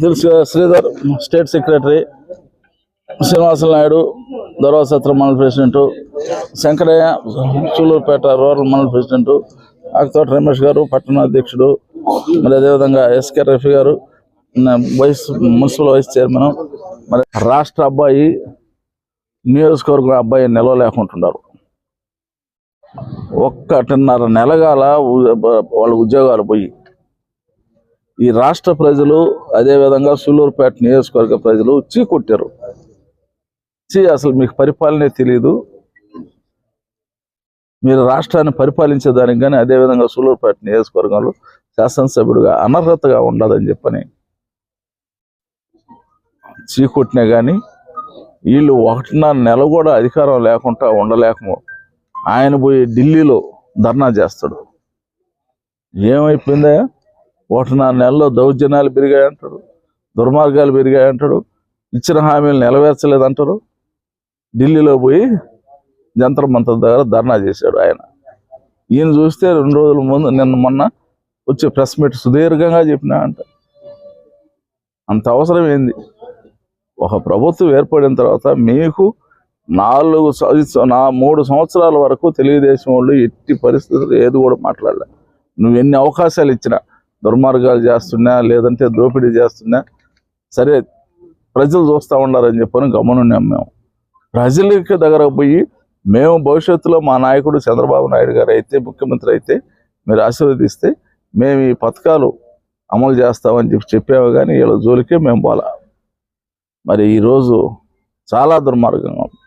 తెలుసు Sridhar state secretary Srinivasa Naidu Doravasatra మండల president Sankaraiah Sullurpeta rural మండల ప్రెసిడెంట్ ఆకుతోట రమేష్ గారు పట్టణ అధ్యక్షుడు మరి అదేవిధంగా ఎస్కే రఫీ గారు వైస్ మున్సిపల్ వైస్ చైర్మన్ మరి రాష్ట్ర అబ్బాయి నియోజకవర్గం అబ్బాయి నిలవలేకుంటున్నారు. ఒక్కటిన్నర నెలగాల వాళ్ళ ఉద్యోగాలు పోయి. ఈ రాష్ట్ర ప్రజలు అదేవిధంగా సూళ్ళూరుపేట నియోజకవర్గ ప్రజలు చీ కొట్టారు. చీ అసలు మీకు పరిపాలనే తెలియదు మీరు రాష్ట్రాన్ని పరిపాలించేదానికి కానీ అదేవిధంగా సూళ్ళూరుపేట నియోజకవర్గంలో శాసనసభ్యుడిగా అనర్హతగా ఉండదని చెప్పని చీకొట్టినా కానీ వీళ్ళు ఒకటిన్నర నెల కూడా అధికారం లేకుండా ఉండలేకము. ఆయన పోయి ఢిల్లీలో ధర్నా చేస్తాడు. ఏమైపోయిందా ఒకటిన్నర నెలలో దౌర్జన్యాలు పెరిగాయంటాడు దుర్మార్గాలు పెరిగాయంటాడు ఇచ్చిన హామీలు నెరవేర్చలేదంటారు. ఢిల్లీలో పోయి జంతర్ మంత్ర దగ్గర ధర్నా చేశాడు ఆయన. ఈయన చూస్తే రెండు రోజుల ముందు నిన్న మొన్న వచ్చే ప్రెస్ మీట్ సుదీర్ఘంగా చెప్పినా అంట. అంత అవసరం ఏంది? ఒక ప్రభుత్వం ఏర్పడిన తర్వాత మీకు నాలుగు నా మూడు సంవత్సరాల వరకు తెలుగుదేశం వాళ్ళు ఎట్టి పరిస్థితులు ఏది కూడా మాట్లాడలే. నువ్వు ఎన్ని అవకాశాలు ఇచ్చినా దుర్మార్గాలు చేస్తున్నా లేదంటే దోపిడీ చేస్తున్నా సరే ప్రజలు చూస్తూ ఉండాలని చెప్పని గమనున్నాం మేము. ప్రజలకి దగ్గర పోయి మేము భవిష్యత్తులో మా నాయకుడు చంద్రబాబు నాయుడు గారు అయితే ముఖ్యమంత్రి అయితే మీరు ఆశీర్వదిస్తే మేము ఈ పథకాలు అమలు చేస్తామని చెప్పి చెప్పాము కానీ వీళ్ళ జోలికే మేము పోలా. మరి ఈరోజు చాలా దుర్మార్గంగా ఉంది.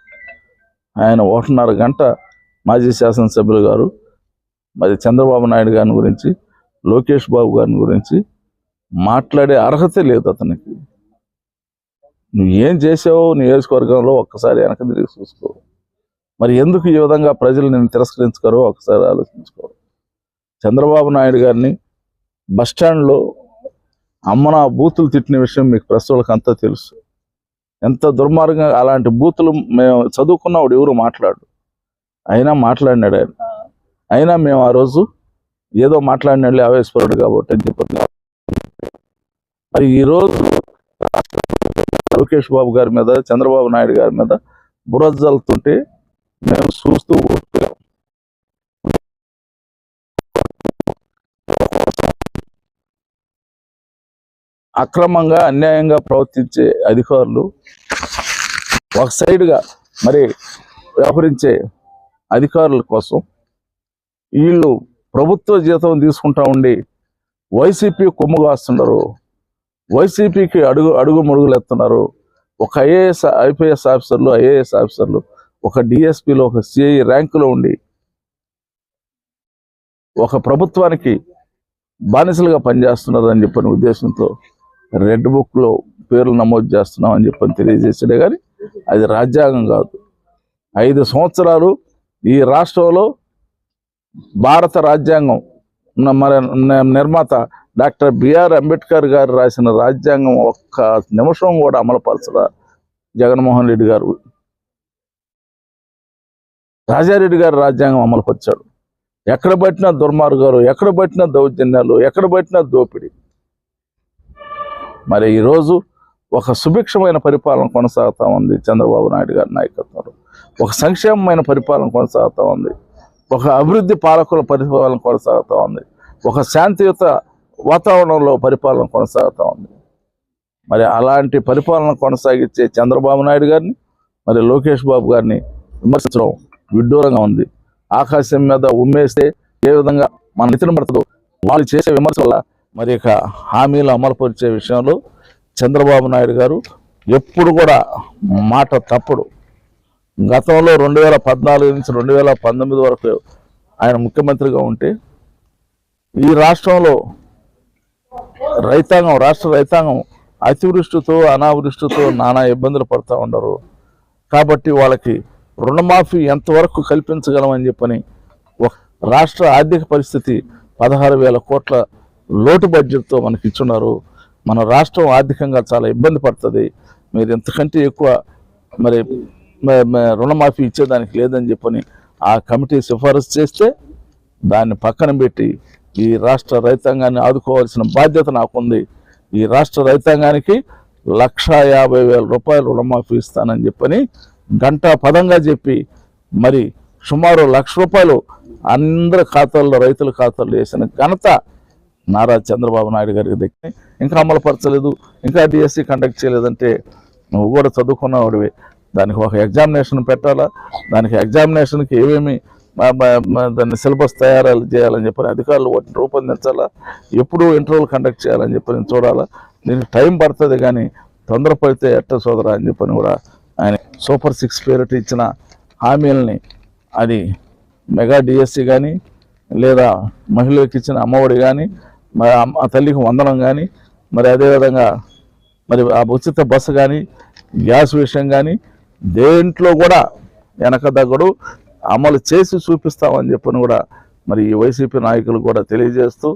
ఆయన ఒకటిన్నర గంట మాజీ శాసనసభ్యులు గారు మరి చంద్రబాబు నాయుడు గారి గురించి లోకేష్ బాబు గారిని గురించి మాట్లాడే అర్హత లేదు అతనికి. నువ్వు ఏం చేసావో నియోజకవర్గంలో ఒక్కసారి వెనక తిరిగి చూసుకో. మరి ఎందుకు ఈ విధంగా ప్రజలు నేను తిరస్కరించుకోరో ఒకసారి ఆలోచించుకో. చంద్రబాబు నాయుడు గారిని బస్టాండ్లో అమ్మన బూతులు తిట్టిన విషయం మీకు ప్రెస్ అంతా తెలుసు. ఎంత దుర్మార్గంగా అలాంటి బూతులు మేము చదువుకున్నవాడు ఎవరు మాట్లాడు. అయినా మాట్లాడినాడు ఆయన. అయినా మేము ఆ రోజు ఏదో మాట్లాడినాడులే ఆవేశపరుడు కాబట్టి అని చెప్పి మరి ఈరోజు లోకేష్ బాబు గారి మీద చంద్రబాబు నాయుడు గారి మీద బురద జల్లుతుంటే మేము చూస్తూ అక్రమంగా అన్యాయంగా ప్రవర్తించే అధికారులు ఒక సైడ్గా మరి వ్యవహరించే అధికారుల కోసం వీళ్ళు ప్రభుత్వ జీతం తీసుకుంటా ఉండి వైసీపీ కొమ్ము కాస్తున్నారు వైసీపీకి అడుగు అడుగు మడుగులు ఎత్తున్నారు. ఒక ఐఏఎస్ ఐపీఎస్ ఆఫీసర్లు ఐఏఎస్ ఆఫీసర్లు ఒక డిఎస్పీలో ఒక సిఐ ర్యాంకులో ఉండి ఒక ప్రభుత్వానికి బానిసలుగా పనిచేస్తున్నారు అని చెప్పిన ఉద్దేశంతో రెడ్ బుక్లో పేర్లు నమోదు చేస్తున్నాం అని చెప్పని తెలియజేసాడే కానీ అది రాజ్యాంగం కాదు. ఐదు సంవత్సరాలు ఈ రాష్ట్రంలో భారత రాజ్యాంగం ఉన్న మరి నిర్మాత డాక్టర్ బిఆర్ అంబేద్కర్ గారు రాసిన రాజ్యాంగం ఒక్క నిమిషం కూడా అమలుపరచరా జగన్మోహన్ రెడ్డి గారు. రాజారెడ్డి గారు రాజ్యాంగం అమలుపరిచాడు. ఎక్కడ పట్టినా దుర్మార్గాలు ఎక్కడ పట్టినా దౌర్జన్యాలు ఎక్కడ పట్టినా దోపిడీ. మరి ఈరోజు ఒక సుభిక్షమైన పరిపాలన కొనసాగుతూ ఉంది చంద్రబాబు నాయుడు గారి నాయకత్వంలో. ఒక సంక్షేమమైన పరిపాలన కొనసాగుతూ ఉంది. ఒక అభివృద్ధి పాలకుల పరిపాలన కొనసాగుతూ ఉంది. ఒక శాంతియుత వాతావరణంలో పరిపాలన కొనసాగుతూ ఉంది. మరి అలాంటి పరిపాలన కొనసాగించే చంద్రబాబు నాయుడు గారిని మరి లోకేష్ బాబు గారిని విమర్శించడం విడ్డూరంగా ఉంది. ఆకాశం మీద ఉమ్మేస్తే ఏ విధంగా మన నితిన పడుతుందో వాళ్ళు చేసే విమర్శ వల్ల మరి ఇక హామీలు అమలుపరిచే విషయంలో చంద్రబాబు నాయుడు గారు ఎప్పుడు కూడా మాట తప్పుడు. గతంలో రెండు వేల పద్నాలుగు నుంచి రెండు వేల పంతొమ్మిది వరకు ఆయన ముఖ్యమంత్రిగా ఉంటే ఈ రాష్ట్రంలో రైతాంగం రాష్ట్ర రైతాంగం అతివృష్టితో అనావృష్టితో నానా ఇబ్బందులు పడుతూ ఉండరు. కాబట్టి వాళ్ళకి రుణమాఫీ ఎంతవరకు కల్పించగలమని చెప్పని రాష్ట్ర ఆర్థిక పరిస్థితి పదహారు వేల కోట్ల లోటు బడ్జెట్తో మనకి ఇచ్చున్నారు. మన రాష్ట్రం ఆర్థికంగా చాలా ఇబ్బంది పడుతుంది. మీరు ఇంతకంటే ఎక్కువ మరి రుణమాఫీ ఇచ్చేదానికి లేదని చెప్పని ఆ కమిటీ సిఫారసు చేస్తే దాన్ని పక్కన పెట్టి ఈ రాష్ట్ర రైతాంగాన్ని ఆదుకోవాల్సిన బాధ్యత నాకుంది. ఈ రాష్ట్ర రైతాంగానికి లక్ష యాభై వేల రూపాయలు రుణమాఫీ ఇస్తానని చెప్పని గంటా పదంగా చెప్పి మరి సుమారు లక్ష రూపాయలు అందరి ఖాతాల్లో రైతుల ఖాతాల్లో వేసిన ఘనత నారా చంద్రబాబు నాయుడు గారికి దక్కి ఇంకా అమలుపరచలేదు ఇంకా డిఎస్సి కండక్ట్ చేయలేదంటే నువ్వు కూడా చదువుకున్నవాడివి. దానికి ఒక ఎగ్జామినేషన్ పెట్టాలా? దానికి ఎగ్జామినేషన్కి ఏమేమి దాన్ని సిలబస్ తయారాలు చేయాలని చెప్పని అధికారులు వాటిని రూపొందించాలా? ఎప్పుడు ఇంటర్వ్యూలు కండక్ట్ చేయాలని చెప్పని చూడాలా? దీనికి టైం పడుతుంది కానీ తొందరపడితే ఎట్ట సోదరా అని చెప్పని కూడా ఆయన సూపర్ సిక్స్ పేరిట ఇచ్చిన హామీలని అది మెగా డిఎస్సి కానీ లేదా మహిళలకు ఇచ్చిన అమ్మఒడి కానీ మరి ఆ తల్లికి వందనం కానీ మరి అదేవిధంగా మరి ఆ ఉచిత బస్సు కానీ గ్యాస్ విషయం కానీ దేంట్లో కూడా వెనక దగ్గడు అమలు చేసి చూపిస్తామని చెప్పని కూడా మరి ఈ వైసీపీ నాయకులు కూడా తెలియజేస్తూ